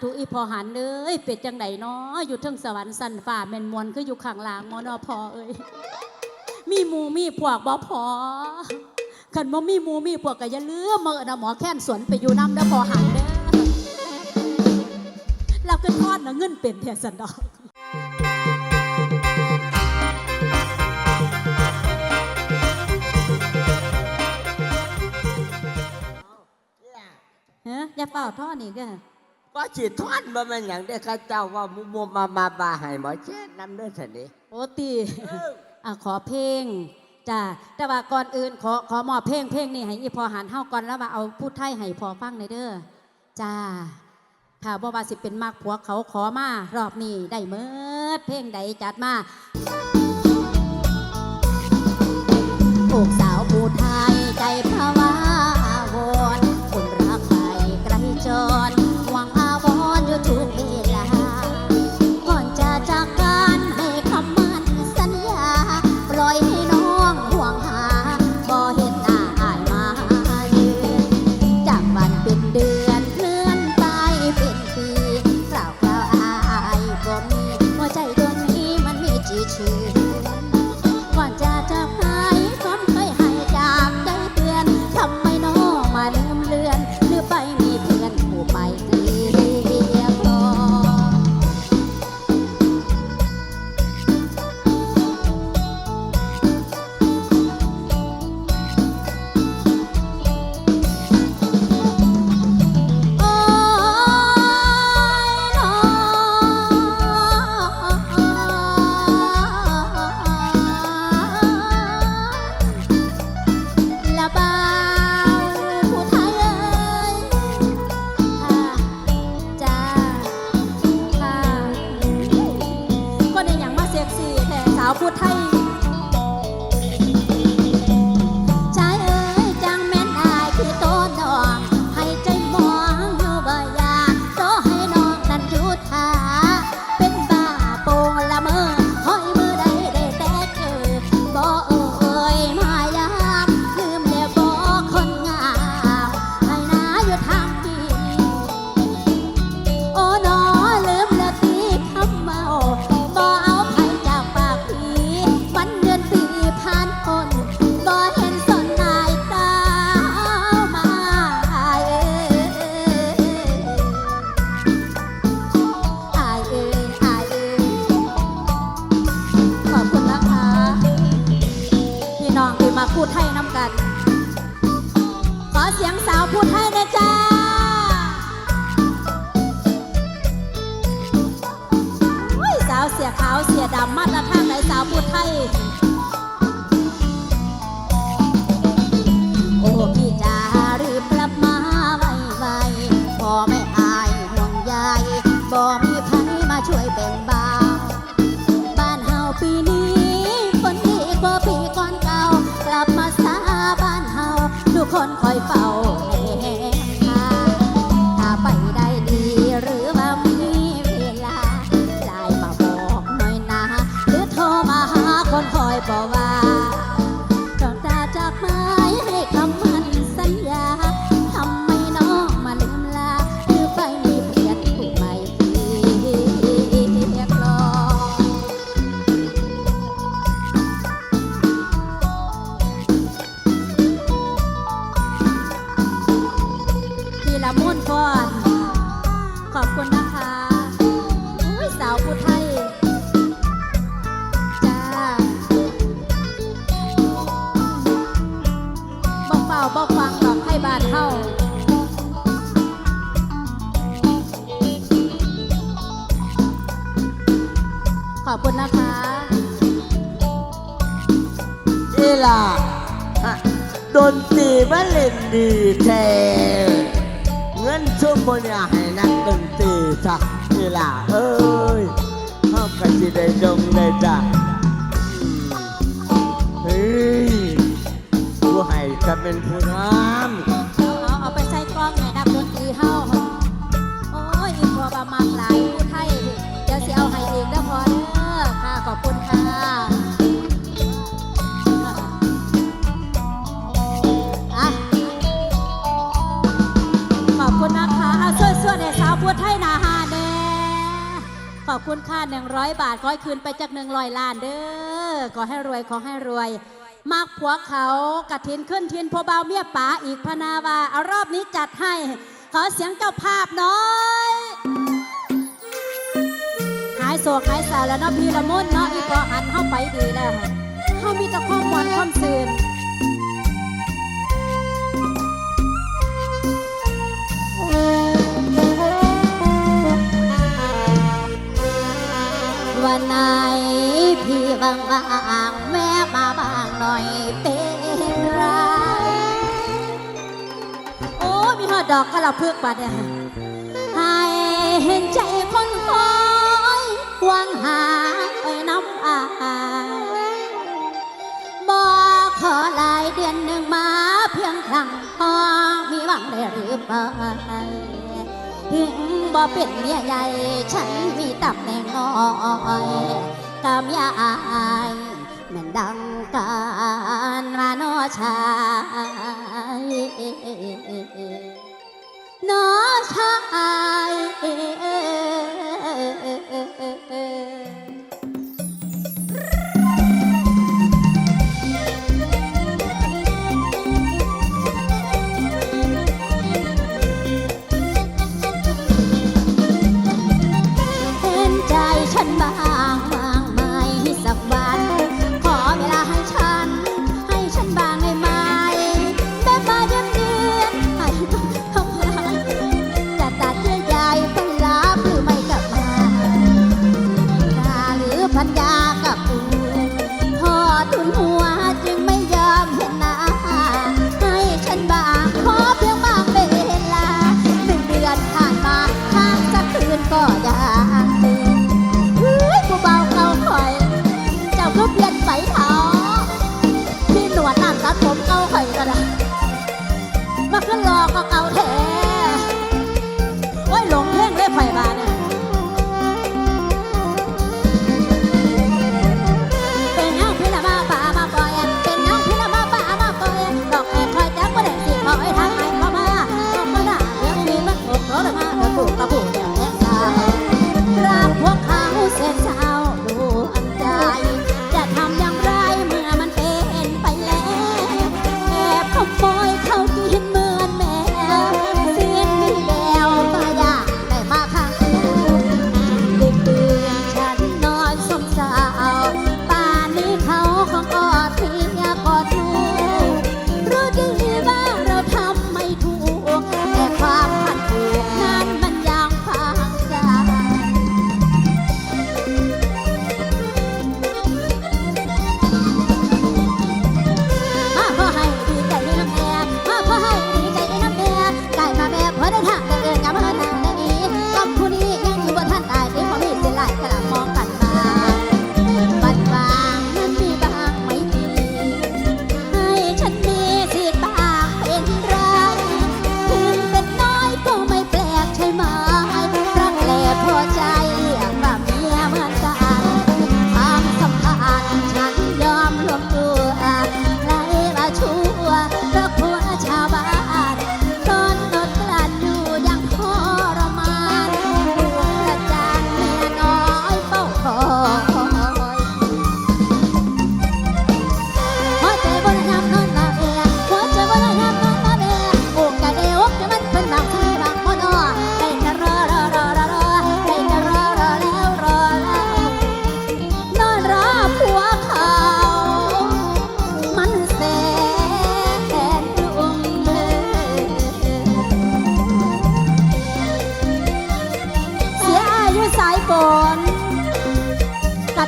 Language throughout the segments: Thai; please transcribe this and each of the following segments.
ทุอีพอหันเอ้ยเป็ดจังไดเนาะอยู่เทิงสวรรค์สันฝ่าแม่นมวลคืออยู่ข้างล่างมอนอพอเอ้ยมีหมูมีพวกบ่พอคันบ่มีหมูมีพวกก็อย่าลืมมาเอิ้นเอาหมอแค้นสวนไปอยู่น้ำเด้อพอหันเด้อเราก็ทอดนะเงินเป็นแทนสันดอกเฮ้ยอย่าเป่าท่อนี่ก็ ก็ฉีดทอนมาเป็นอย่างได้ข้าเจ้าว่ามุมมามาบาให้หมอเช็ดน้ำเด้อสันนี้โอตีอะขอเพลงจ้าแต่ว่าก่อนอื่นขอขอมอบเพลงเพลงนี่ให้อีพอหันเฮาก่อนแล้วว่าเอาพูดไทยให้พอฟังในอยเด้อจ้าถ้าบ่ว่าสิเป็นมากผัวเขาขอมารอบนี้ได้เมิดเพลงใดจัดมาผูกส สียงสาวพูดไทยนะจ้าสาวเสียขาวเสียดำมาตรฐานไหนสาวพูดไท คนคอยเฝ้า ดนตรีมาเล่นดีแท้เงินชุ่มบนอยากให้นักดนตรีสักนี่ล่ะเอ้ยเขาก็สิได้ดงได้จ้ะเฮ้ยผู้ให้ก็เป็นผู้นำ อบคุณค่า 100 บาทก้อยคืนไปจาก100ล้านเด้อขอให้รวยขอให้รวยมากผัวเขากระถินขึ้นทินพอเบาเมียป๋าอีกพนาวาเอารอบนี้จัดให้ ขอเสียงเจ้าภาพน้อยหายโศกหายสาวแล้วเนาะพี่ละมุนเนาะอีพอหันเข้าไปดีแล้วเขามีแต่ความหวานความสื่อางแม่มาบางหน่อยเป็นไรโอ้มีหอดดอกก็เราเพื่อกบัดเนี่ยให้เห็นใจคนคอยควังหาไปน้ำอายบอขอหลายเดือนหนึ่งมาเพียงครั้งพอมีหวังได้หรือเปล่าถึงบ่เป็นเมียใหญ่ ฉันมีตับแน่งน้อย กับยายมืนดังกันมาโนชายน้อชาย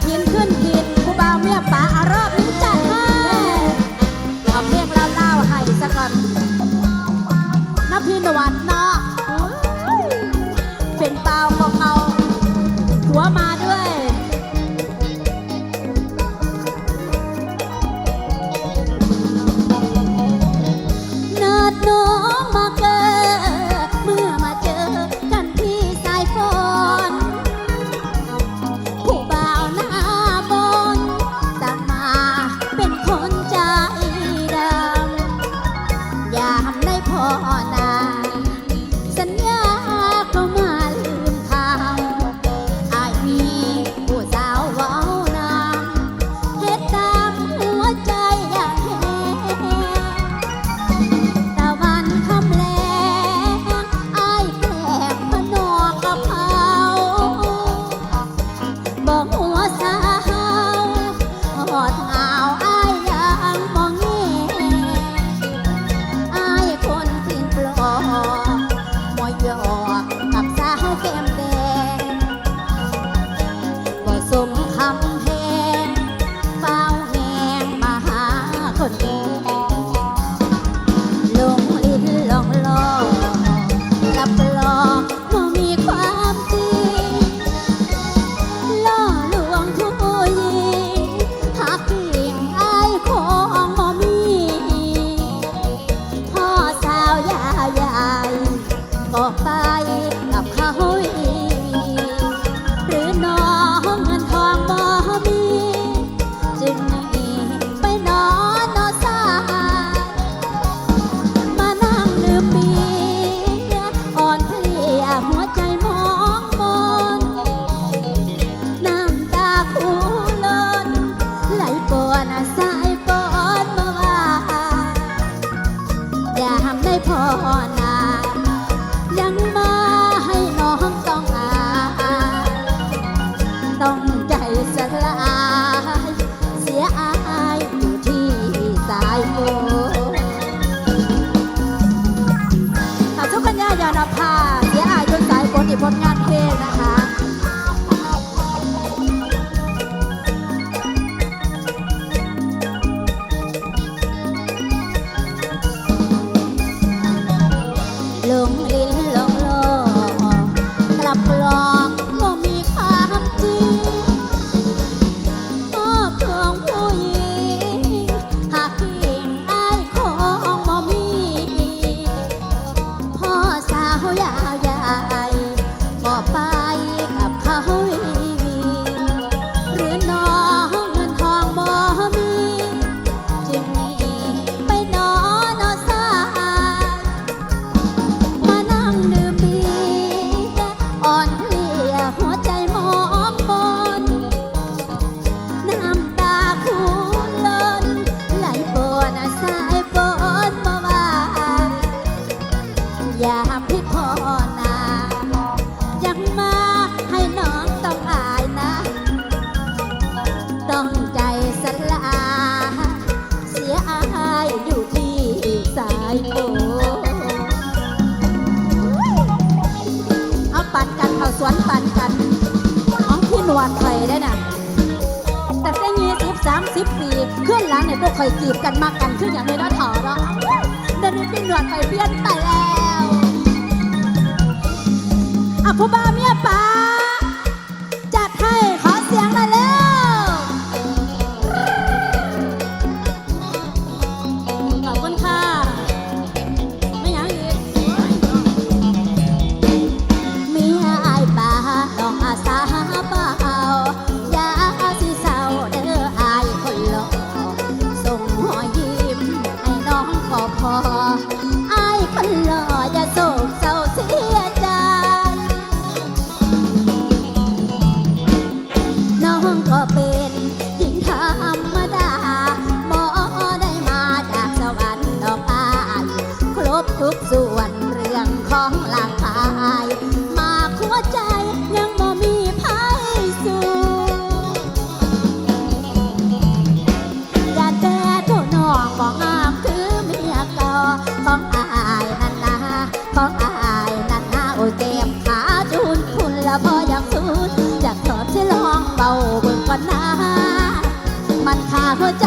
ทินขึ้น 这好。 อะผู้บ่าเมียป๋า เจ็บขาจุนคุณละพออยากสุดอยากสอนใช้ลองเบาเบิ่งก่อนนะมันขาหัวใจ